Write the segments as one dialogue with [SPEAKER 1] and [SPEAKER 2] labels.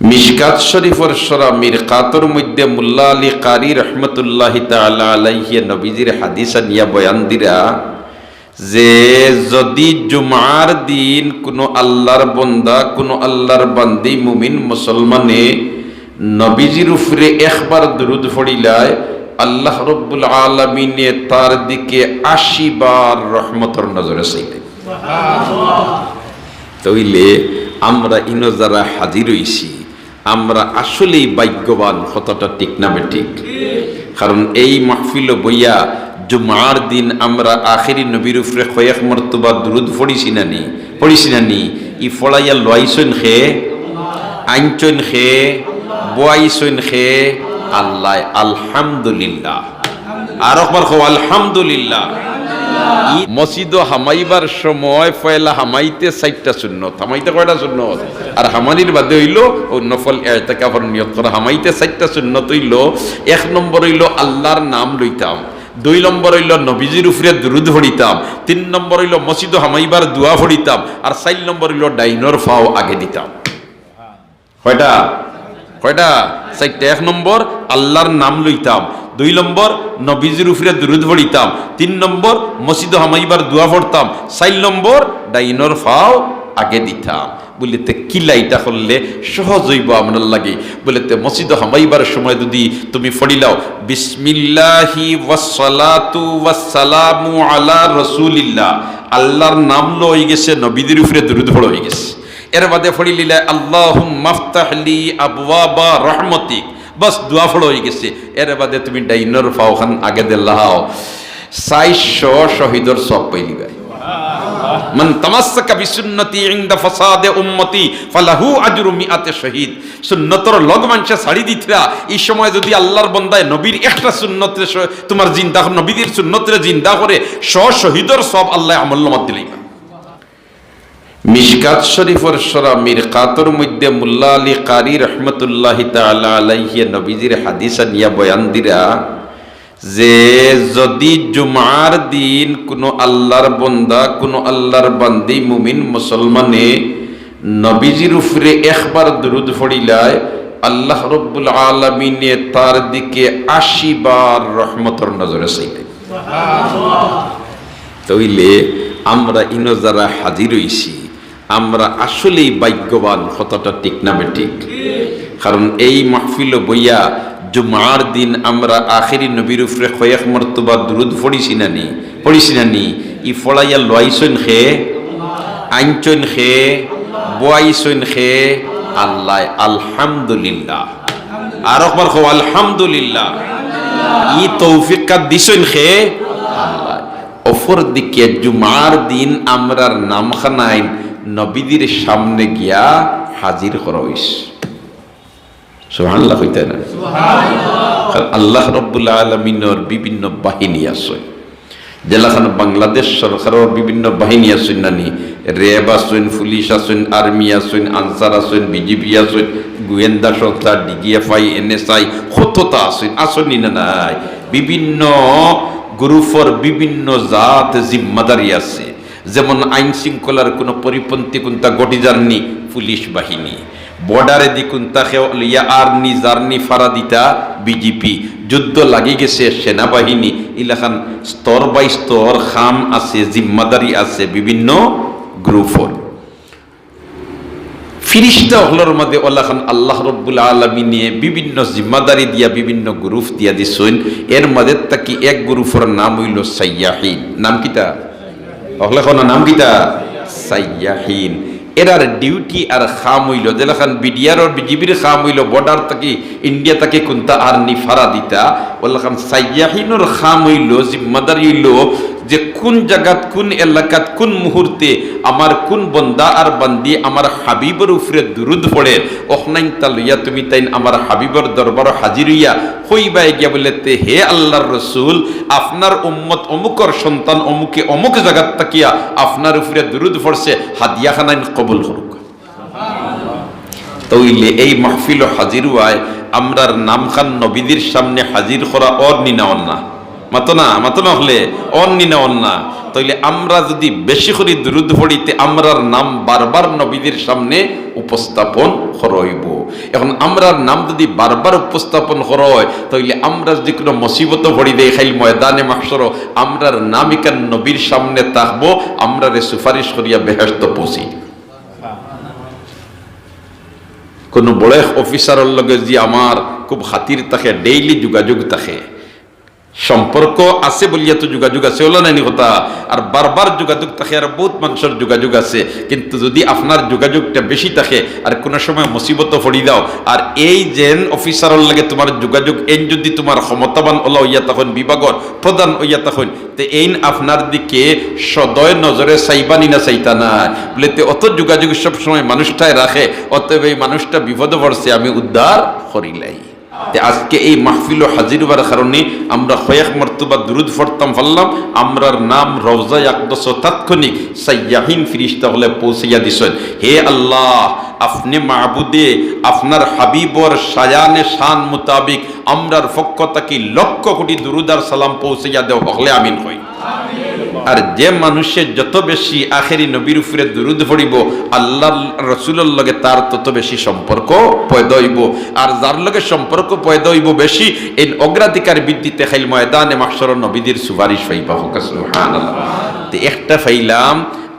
[SPEAKER 1] মিশকাত শরীফর সরা মিরকাতর মধ্যে মুল্লা আলী কারি রহমতুল্লাহ তালা আলাইহিয়া নবীজির হাদিসা নিয়া বয়ান দিরা যে যদি জুমার দিন কোনো আল্লাহর বন্দা কোনো আল্লাহর বান্দি মুমিন মুসলমানে নবীজির উপরে একবার দুরুদ ফড়িলায় আল্লাহ রব্বুল আলমিনে তার দিকে আশি বার রহমতর নজরে চাইলেন। তইলে আমরা ইনো যারা হাজির হইছি আমরা আসলেই ভাগ্যবান কতটা ঠিক নামে ঠিক? কারণ এই মাহফিল বইয়া জুমার দিন আমরা আখেরি নবীর উপরে কয়েক মর্তবা দুরুদ পড়িছি না নি? পড়িছি না নি? ই ফড়াইয়া লইছন খে আইনচন খে, বয়াইছন খে, আল্লাহ আলহামদুলিল্লাহ। আর আলহামদুলিল্লাহ। মসজিদ হামাইবার সময় ফয়লা হামাইতে সাইটটা সুন্নত, হামাইতে কয়টা সুন্নত? আর হামানির বাদে হইল, ও নফল এতেকাফর নিয়ত করা হামাইতে সাইটটা সুন্নত হইল, এক নম্বর হইল আল্লাহর নাম লইতাম, দুই নম্বর হইল নবীজির উপরে দুরুদ ভরিতাম তিন নম্বর হইল মসজিদ হামাইবার দুয়া ভরিতাম আর চার নম্বর হইল ডাইনর ফাও আগে দিতাম। কয়টা? কয়টা? চারটা। এক নম্বর আল্লাহর নাম লইতাম দুই নম্বর, নবীজির উপরে দুরুদ পড়িতাম। তিন নম্বর, মসজিদ হামাইবার দোয়া পড়তাম। চার নম্বর, ডাইনর ফাও আগে দিতাম। বলিতে কিলাইটা করলে? সহজ হইব আপনার লাগে। বলিতে মসজিদ হামাইবার সময় যদি তুমি ফড়িলাও বিসমিল্লাহি ওয়াসসালাতু ওয়াসসালামু আলা রসুলিল্লাহ। আল্লাহর নাম লো হয়ে গেছে নবীদের উপরে দুরুদ পড়া হয়ে গেছে। এর বাদে ফড়ি লিলা আল্লাহ মাফতাহলি আবওয়াবা রহমতিক। বাস দোয়া ফড় হয়ে গেছে। এর বাদে তুমি ডাইনর ফাওখান আগে দিল্লাহ চাইশো শহীদর সব পাইলি ভাই। মান তামাসসাকা বিসুন্নতি ইনদা ফাসাদে উম্মতি ফালাহু আজরু মিআতে শহীদ। সুন্নতর লগ মানছে ছাড়ি দিতরা। এই সময় যদি আল্লাহর বন্দায় নবীর একটা সুন্নতে তোমার জিন্দা নবীদের সুন্নতে জিন্দা করে শ শহীদর সব আল্লাহ আমল মত দিলাইবা মিশকাত শরীফর সরা মিরকাতর মধ্যে মুল্লা আলী কারি রহমতুল্লাহ তালা আলাইহিয়া নবীজির হাদিসা নিয়া বয়ান দিরা যে যদি জুমার দিন কোনো আল্লাহর বন্দা কোনো আল্লাহর বান্দি মুমিন মুসলমানে নবীজির উপরে একবার দুরুদ ফড়িলায় আল্লাহ রব্বুল আলমিনে তার দিকে আশি বার রহমতর নজরে চাইলেন। তইলে আমরা ইনো যারা হাজির হইছি আমরা আসলেই ভাগ্যবান কতটা ঠিক নামে ঠিক? কারণ এই মাহফিল বইয়া জুমার দিন আমরা আখেরি নবীর উপরে কয়েক মর্তবা দুরুদ পড়িছি না নি? পড়িছি না নি? ই ফড়াইয়া লইছন খে? আইনচন খে? বয়াইছন খে? আল্লাহ, আলহামদুলিল্লাহ। আর একবার খো আলহামদুলিল্লাহ। ই তৌফিকা দিছন খে? আল্লাহ। অফর দিকে জুমার দিন আমরার নামখানায় নবীদের সামনে গিয়া হাজির করা হইস সুবহানাল্লাহ হইতে না? আল্লাহ রব্বুল আলমিনের বিভিন্ন বাহিনী আছে। জেলাখান বাংলাদেশ সরকারের বিভিন্ন বাহিনী আছেন নানি। র্যাব আছেন পুলিশ আছেন আর্মি আছেন আনসার আছেন বিজেপি আছেন গোয়েন্দা সংস্থা ডিজিএফআই এনএসআই সততা আছেন আসেনি না নাই? বিভিন্ন গ্রুপর বিভিন্ন জাত জিম্মাদারি আছে। যেমন আইন শৃঙ্খলার কোনো পরিপন্থী কোনটা গটি জাননি পুলিশ বাহিনী। বর্ডারে দি কোনটা ইয়া আর্নি জার্নি ফারা দিতা বিজেপি যুদ্ধ লাগি গেছে সেনাবাহিনী। ইলাখান স্তর বাই স্তর খাম আছে, জিম্মাদারি আছে, বিভিন্ন গ্রুপর ফিরিস্তা হলর মধ্যে ওলাখান আল্লাহ রব্বুল আলমী নিয়ে বিভিন্ন জিম্মাদারি দিয়া, বিভিন্ন গ্রুপ দিয়া দিছেন। এর মধ্যে তাকি এক গ্রুপের নাম হইল সাইয়াহিন। নাম কিতা? অহলেখনা নাম কিতা সাইয়াহীন এরার ডিউটি আর খাম হইল যেলাখান বিডিআর বিজিবির খাম হইল বর্ডার তাকে ইন্ডিয়া তাকে কোনটা আর নিফারা দিতা? ওলাখান সাইয়াহিনুর খাম হইল জিম্মাদারি হইল যে কোন জায়গাত কোন এলাকাত, কোন মুহূর্তে আমার কোন বন্দা আর বান্দি আমার হাবিবর উপরে দুরুদ পড়ে অখনাইন তা লইয়া তুমি তাইন আমার হাবিবর দরবার হাজির হইয়া হইবাই গিয়া বলে তে হে আল্লাহর রসুল, আপনার উম্মত অমুকর সন্তান অমুকে অমুক জায়গাত তাকিয়া আপনার উপরে দুরুদ পড়ছে হাদিয়া খানাইন কবুল করুক। তইলে এই মাহফিল হাজির হওয়ায় আমরার নামখান নবীদের সামনে হাজির করা অর নিনা অন্না না মাতো না হলে অন্নি না অন্না তাইলে আমরা যদি বেশি করে দুরুদ পড়িতে আমরার নাম বারবার নবীদের সামনে উপস্থাপন হরইব। এখন আমরার নাম যদি বারবার উপস্থাপন হরয়, তাইলে আমরা যদি কোনো মুসিবত ভরি দেই, খাইল ময়দানে মাসর আমরার নাম ইকান নবীর সামনে থাকব? আমরা রে সুপারিশ করিয়া বেহেস্ত পৌঁছি। কোনো বড় অফিসারের লগে যে আমার খুব হাতির থাকে ডেইলি যোগাযোগ থাকে। সম্পর্ক আছে বলিয়া তো যোগাযোগ আছে ওলা নাইনি কথা? আর বারবার যোগাযোগ থাকে, আর বহুত মানুষের যোগাযোগ আছে। কিন্তু যদি আপনার যোগাযোগটা বেশি থাকে, আর কোনো সময় মুসিবত ফড়ি দাও। আর এই যেন অফিসারের লাগে তোমার যোগাযোগ, এই যদি তোমার ক্ষমতাবান ওলা হইয়া তখন বিভাগর প্রধান হইয়া তখন, তে এইন আপনার দিকে সদয় নজরে চাইবানি না চাইতা না। বলে তে অত যোগাযোগ সব সময় মানুষটাই রাখে, অতএব এই মানুষটা বিপদে পড়ছে, আমি উদ্ধার করিলাই আজকে এই মাহফিল হাজির হবার কারণে আমরা কয়েক মর্তবা দুরুদ ফরতাম ফাল্লাম আমরার নাম রওজা আকদস তাৎক্ষণিক সাইয়াহিন ফিরিস্তা হলে পৌঁছাইয়া দিছেন। হে আল্লাহ, আপনি মাহবুদে, আপনার হাবিবর সায়ানে শান মোতাবিক আমরার পক্ষ তাকে লক্ষ কোটি দুরুদার সালাম পৌঁছাইয়া দেওয়া হলে আমিন হই আর যে মানুষের যত বেশি আখেরি নবীর উপরে দুরুদ পড়িব, আল্লাহ রসুলের লগে তার তত বেশি সম্পর্ক পয়দা হইব। আর যার লগে সম্পর্ক পয়দা হইব বেশি, এই অগ্রাধিকার বৃদ্ধিতে খাইল ময়দানে মাসর নবীদের সুপারিশ পাইবা একটা ফাইলাম,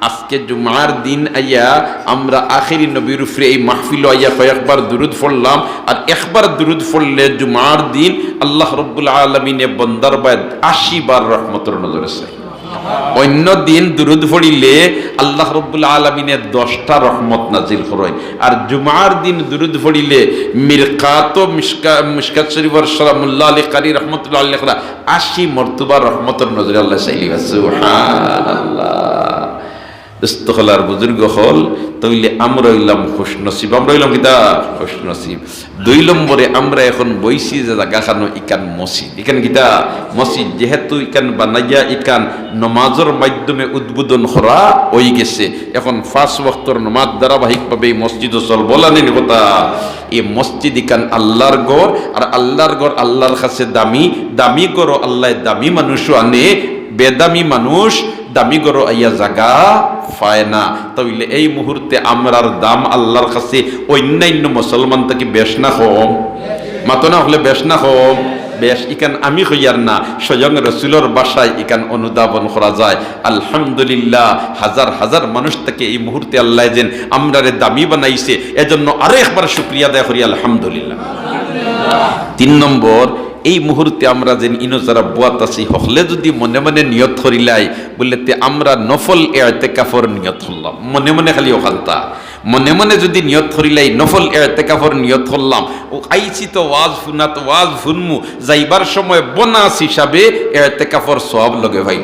[SPEAKER 1] আজকে জুমার দিন আইয়া আমরা আখেরি নবীর উপরে এই মাহফিল আইয়া কয়েকবার দুরুদ পড়লাম, আর একবার দুরুদ পড়লে জুমার দিন আল্লাহ রব্বুল আলমিনে বন্দার বাদ আশি বার রহমতর নজরে চাই। অন্য দিন দুরুদ পড়িলে আল্লাহ রব্বুল আলমিনের দশটা রহমত নাজিল করেন। আর জুমার দিন দুরুদ পড়িলে মিরকাত মিসকা মিসকাত শরীফর সালামুল্লাহ আলী কারি রহমতুল্লাহ আল্লাহ আশি মর্তুবা রহমতের নজরে আল্লাহ সাইলি সুবহানাল্লাহ। দোস্তখলার বুজুর্গ হল, তৈলে আমরা হইলাম খুশ নসিব। আমরা হইলাম কিতা? খুশ নসিব। দুই নম্বরে আমরা এখন বইছি যে জায়গা খানো ইকান মসজিদ। ইকান কিতা? মসজিদ। যেহেতু ইকান বানাইয়া ইকান নমাজের মাধ্যমে উদ্বোধন করা হই গেছে। এখন ফার্স্ট ওয়াক্তর নমাজ ধারাবাহিকভাবে এই মসজিদ চল বলা নেই কথা? এই মসজিদ ইকান আল্লাহর গড় আর আল্লাহর গড় আল্লাহর কাছে দামি। দামি গড় আল্লাহ দামি মানুষও আনে। বেদামি মানুষ দামি গরো আইয়া জাগা পায় না। তাইলে এই মুহূর্তে আমরার দাম আল্লাহর কাছে অন্যান্য মুসলমান থেকে বেশ না কম। মাতো না হলে বেশ না কম। বেশ ইকান আমি হইয়ার না। স্বয়ং রসুলোর বাসায় ইকান অনুধাবন করা যায়। আলহামদুলিল্লাহ, হাজার হাজার মানুষ থেকে এই মুহূর্তে আল্লাহ যেন আমরারে দামি বানাইছে। এজন্য আরও একবার শুক্রিয়া দেয় করি, আলহামদুলিল্লাহ। তিন নম্বর এই মুহূর্তে আমরা যে ইনো যারা বুয়াত আছি হলে যদি মনে মনে নিয়ত করিলাই বললে তে আমরা নফল এতে কাফর নিয়ত হলাম মনে মনে খালি ওখানটা মনে মনে যদি নিয়ত করিলাই, নফল এতে কাফর নিয়ত করলাম ও আইছি তো ওয়াজ ফুনা তো ওয়াজ ফুনমু যাইবার সময় বোনাস হিসাবে এতে কাফর সব লগে ভাই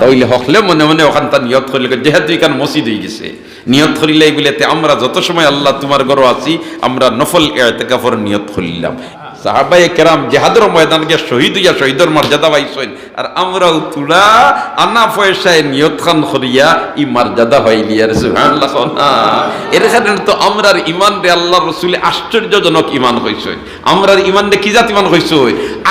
[SPEAKER 1] তাইলে হকলে মনে মনে ওখানটা নিয়ত করিলে যেহেতু এখানে মসজিদ হয়ে গেছে। নিয়ত করিলাই বলে আমরা যত সময় আল্লাহ তোমার ঘর আছি, আমরা নফল এতে কাফর নিয়ত করিলাম। সাহাবাই কেরাম জেহাদের ময়দান গিয়ে শহীদ হইয়া শহীদের মর্যাদা পাইছেন। আর আমরাও তুলা আনা পয়সায় নিয়ত খান করিয়া ই মর্যাদা হইলি আর এর কারণে তো আমরার ইমান রে আল্লাহ রসুলে আশ্চর্যজনক ইমান হইছে আমরার ইমান রে কি জাত ইমান হইছে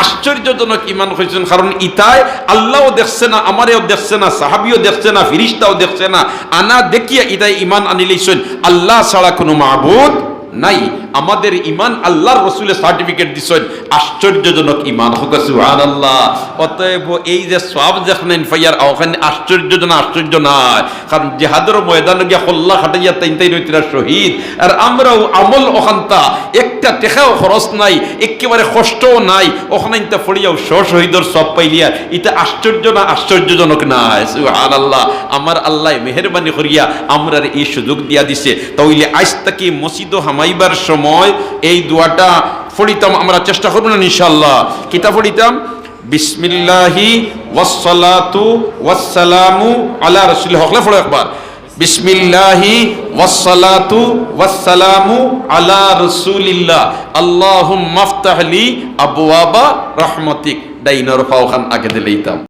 [SPEAKER 1] আশ্চর্যজনক ইমান হইছেন কারণ ইতায় আল্লাহও দেখছে না, আমারেও দেখছে না, সাহাবিও দেখছে না, ফিরিস্তাও দেখছে না। আনা দেখিয়া ইতাই ইমান আনিলেছেন। আল্লাহ ছাড়া কোনো মাহবুদ নাই। আমাদের ইমান আল্লাহর রসুলের সার্টিফিকেট দিছেন। আশ্চর্যজনক ইমান হোক সুহান আল্লাহ অতএব এই যে সব যেখানে ফাইয়ার ওখানে আশ্চর্যজনক আশ্চর্য নয় কারণ জেহাদের ময়দানে গিয়া হল্লা খাটাইয়া তাই তাই রইতিরা শহীদ। আর আমরাও আমল ওখানটা একটা টেকাও খরচ নাই একেবারে কষ্টও নাই। ওখানে ইতা ফড়িয়াও স শহীদর সব পাইলিয়া এটা আশ্চর্য না, আশ্চর্যজনক নাই সুহান আল্লাহ আমার আল্লাহ মেহরবানি করিয়া আমরার এই সুযোগ দিয়া দিছে। তাইলে আজ তাকে মসজিদ হামাইবার সময়, এই দোয়াটা ফড়িতাম আমরা চেষ্টা করব না ইনশাল্লাহ কিতা ফড়িতাম বিসমিল্লাহি ওয়াসসালাতু ওয়াসসালামু আলা রাসূল হকলে ফড়ো একবার। বিসমিল্লাহি ওয়াসসালাতু ওয়াসসালামু আলা রাসূলিল্লাহ আল্লাহুম্মা আফতাহ লি আবওয়াবা রাহমাতিক ডাইনর ফাওখান আগে দিলেইতাম।